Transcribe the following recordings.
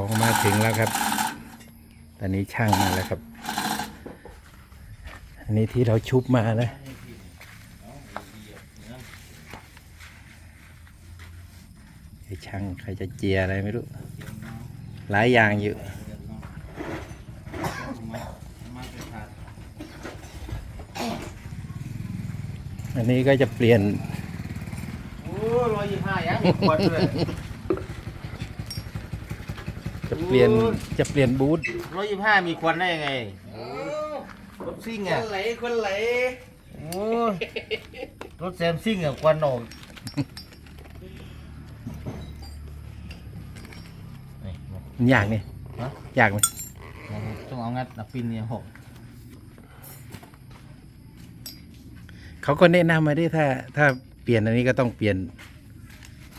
ของมาถึงแล้วครับ ตอนนี้ช่างมาแล้วครับ อันนี้ที่เราชุบมานะไอช่างใครจะเจียอะไรไม่รู้ หลายอย่างอยู่อันนี้ก็จะเปลี่ยน โอ้ร้อยยี่ห้ายังมีขวดเลย จะเปลี่ยนจะเปลี่ยนบูธร้อยยี่ห้ามีควันได้ยังไงรถซิ่งคอะนไหลคนไหลโอ้ยรถแซมซิ่งอะควันออกนี่มันยากนี่ฮะยากไหมต้องเอางัดนับปินเนี่ยหกเขาก็แนะนำมาด้วยถ้า ถ้าเปลี่ยนอันนี้ก็ต้องเปลี่ยน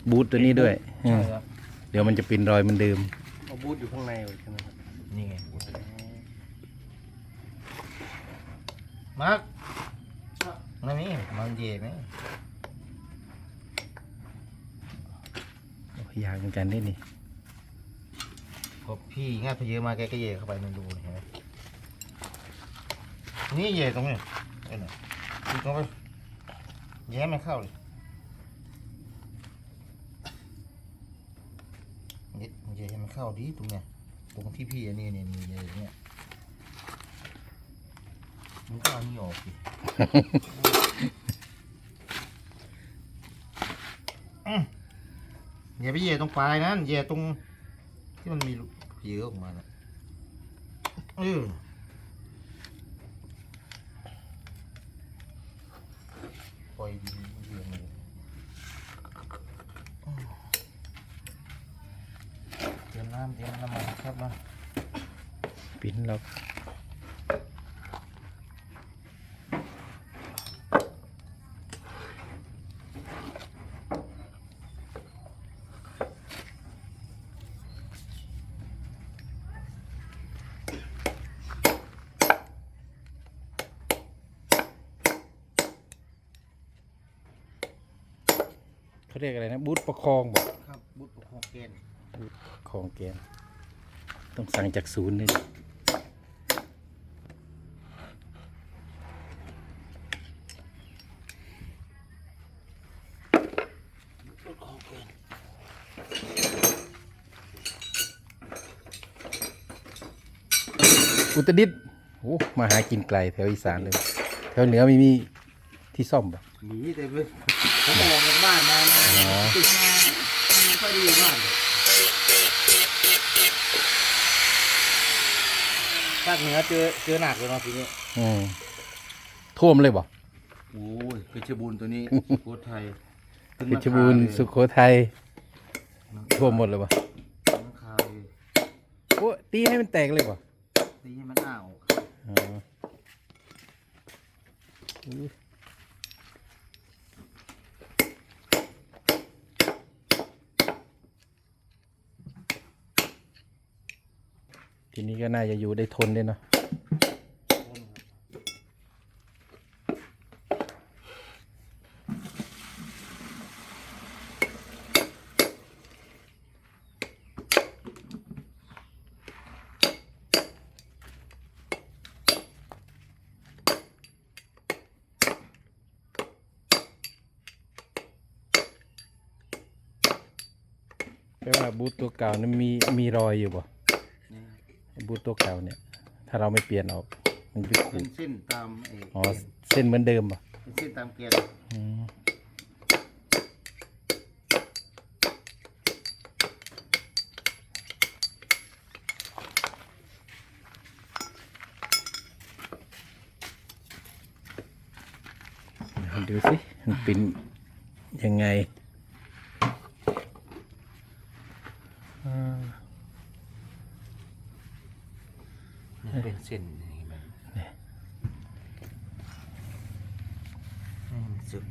บูธตัวนี้ด้วยอืมใช่ครับเดี๋ยวมันจะเป็นรอยเหมันเดิม เอาบูธอยู่ข้างในไว้ใช่ไหมครับนี่ไงมาร์คนั่นนี่มันเย่ไหมโอ้ยยากเหมือนกันนี่นี่พอพี่งัดไปเยอะมาแกก็เย่เข้าไปในรูเห็นไหมนี่เย่ตรงนี้ไอ้เนี่ยดูตรงไปแย้ไม่เข้าเลย นี่มันจะให้มัน เข้าดีตรงเนี้ยตรงที่พี่อันนี้เนี่ยมีเลยเนี่ยมันก็เอานี่ออกสิอย่าไปเหยียตรงปลายนะเหยียตรงที่มันมีเยอะออกมานะเออปล่อยดีเลยเตรียม น้ำเตรียมน้ำมันครับมาปิ้นเราเขาเรียกอะไรนะ บูธประคองบอกครับ บุตรหกเกณฑ์ ของแกนต้องสั่งจากศูนย์นี่อุตรดิตถ์โอ้มาหากินไกลแถวอีสานเลย แถวเหนือไม่มีที่ซ่อมบ่หนีแต่เว้ยผมออกจากบ้านมานะอ๋อติดมาไม่ค่อยได้อยู่บ้าน ภาคเหนือเจอเจอหนักเลยเนาะทีนี้อืมท่วมเลยบ่โอ้ยเพชรบูรณ์ตัวนี้สุโขทัยเพชรบูรณ์สุโขทัยท่วมหมดเลยบ่น้ำคายโอ้ตีให้มันแตกเลยบ่ตีให้มันอ้าวอ๋ออุ๊ย ทีนี้ก็น่าจะอยู่ได้ทนด้วยเนาะแปลว่าบูทตัวเก่านั้นมีมีรอยอยู่บ่ บูทตัวเก่าเนี่ย ถ้าเราไม่เปลี่ยนออก มันจะขูเป็นดเส้นตามไอ้อ๋อเส้นเหมือนเดิมบ่เป็นเส้นตามเกลียร์อืมเดี๋ยวดูสิมันเป็นยังไงอ่า เป็นเส้นอย่างนี้มันให้มันสึก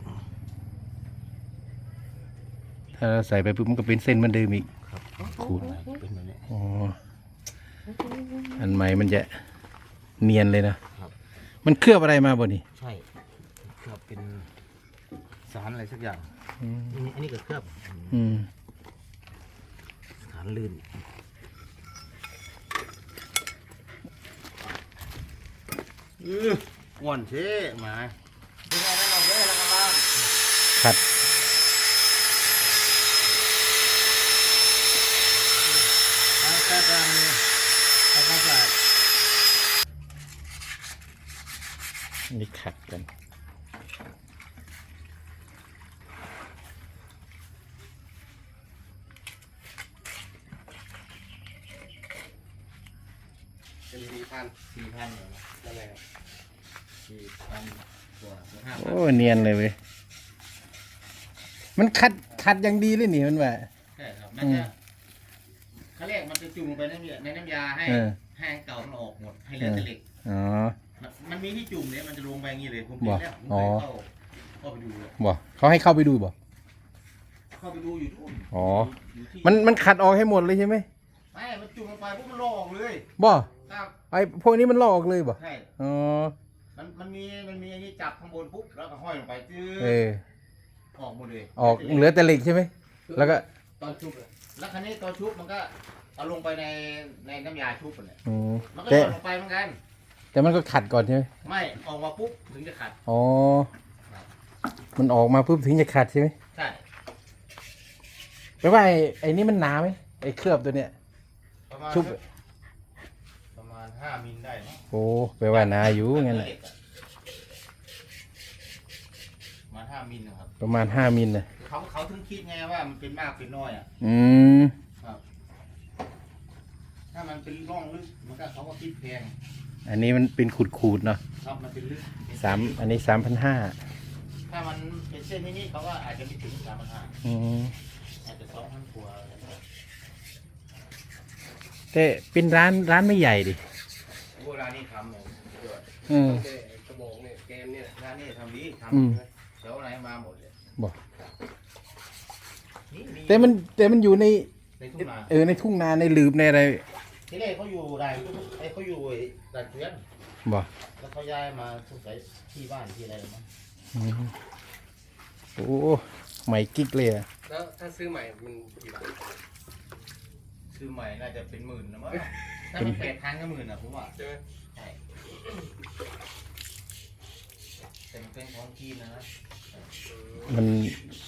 ถ้าเราใส่ไปปุ๊บมันก็เป็นเส้นเหมือนเดิมอีกครับขูดเป็นแบบนี้อ๋ออันใหม่มันจะเนียนเลยนะครับมันเคลือบอะไรมาบ่นี่ใช่เคลือบเป็นสารอะไรสักอย่างอืมอันนี้อันนี้ก็เคลือบอืมสารลื่น อออ้วนเช่หมาเป็นไงนั่นเราเด้แล้วกันบ้างขัดเอาแค่กลางนี่ทำความสะอาด นี่ขัดกัน เป็นสี่พันสี่พันเหรอนั่นแหละครับสี่พันกว่าห้าพันโอ้เนียนเลยเว้ยมันขัดขัดอย่างดีเลยนี่มันว่า ใช่ครับ มันจะขั้นแรกมันจะจุ่มลงไปในน้ำยาในน้ำยาให้เออแห้งเก่ามันออกหมด ให้เหลือแต่เหล็ก อ๋อ มันมันมีที่จุ่มเนี่ยมันจะลงไปอย่างนี้เลย ผมบ่เห็นแล้วผมอ๋อเคยเข้าเข้าไปดูเลยบ่เขาให้เข้าไปดูบ่ เข้าไปดูอยู่ทุกอ๋อยู่ที่มันมันขัดออกให้หมดเลยใช่ไหมไม่มันจุ่มลงไปปุ๊บมันลอกออกเลย บ่ครับ ไอ้พวกนี้มันลอกออกเลยบ่ใช่อ๋อมันมันมีมันมีอันนี้จับข้างบนปุ๊บแล้วก็ห้อยลงไปจื้เอออออกหมดเลยออกเหลือแต่เหล็กใช่ไหมแล้วก็ตอนชุบอะแล้วคันนี้ตอนชุบมันก็เอาลงไปในในน้ำยาชุบนั่นแหละอืมมันก็แต่หย่อนลงไปเหมือนกัน แต่มันก็ขัดก่อนใช่ไหมไม่ออกมาปุ๊บถึงจะขัดอ๋อมันออกมาปุ๊บถึงจะขัดใช่ไหมใช่แปลว่าไอ้ไอ้นี่มันหนาไหมไอ้เคลือบตัวเนี้ยประมาณชุบประมา ณห้ามิลได้เนาะโอ้แปลว่าหนาอยู่งั้นแหละประมาณห้ามิลนะครับประมาณห้ามิลนะเขาเขาถึงคิดไงว่ามันเป็นมากเป็นน้อยอะ อืมถ้ามันเป็นร่องลึกมันก็เขาก็คิดแพงอันนี้มันเป็นขูดๆเนาะครับมันเป็นลึกเป็นสามอันนี้สามพันห้าถ้ามันเป็นเส้นนี้เขาก็อาจจะไม่ถึงสามพันห้าอืมอาจจะสองพันกว่าอะไรแบบนี้แต่เป็นร้านร้านไม่ใหญ่ดิ โอ้ร้านนี้ทำเลยสุดยอดอืมแต่กระบอกเนี่ยแกมเนี่ยร้านนี้ทำดีทอืมำเดี๋ยวไหนมาหมดเลยบอกนี่มีแต่มันแต่มันอยู่ใน ในทุ่งนาเออในทุ่งนาในหลืบในอะไรที่แรกเขาอยู่ไรไอ้เขาอยู่ไอ้ด่านเกวียนบอกแล้วเขาย้ายมาสงสัยที่บ้านที่อะไรหรือมั้งอืมโอ้ใหม่กิ๊กเลยอะแล้วถ้าซื้อใหม่มันกี่บาท ซื้อใหม่น่าจะเป็นหมื่นนะมั้งถ้ามันแปดครั้งก็หมื่นอะผมว่าใช่ไหมใช่แต่มันเป็นของจีนนะนะมัน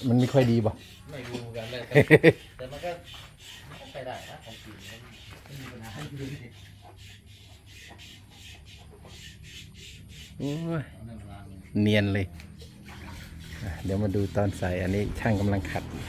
มันไม่ค่อยดีบอกไม่รู้เหมือนกันเลยแต่แต่มันก็มันก็ใช้ได้นะของจีนมันไม่มีปัญหาอยู่ดีโอ้ยเอาเรื่องราวเนี่ยเนียนเลยอะเดี๋ยวมาดูตอนใส่อันนี้ช่างกำลังขัดอยู่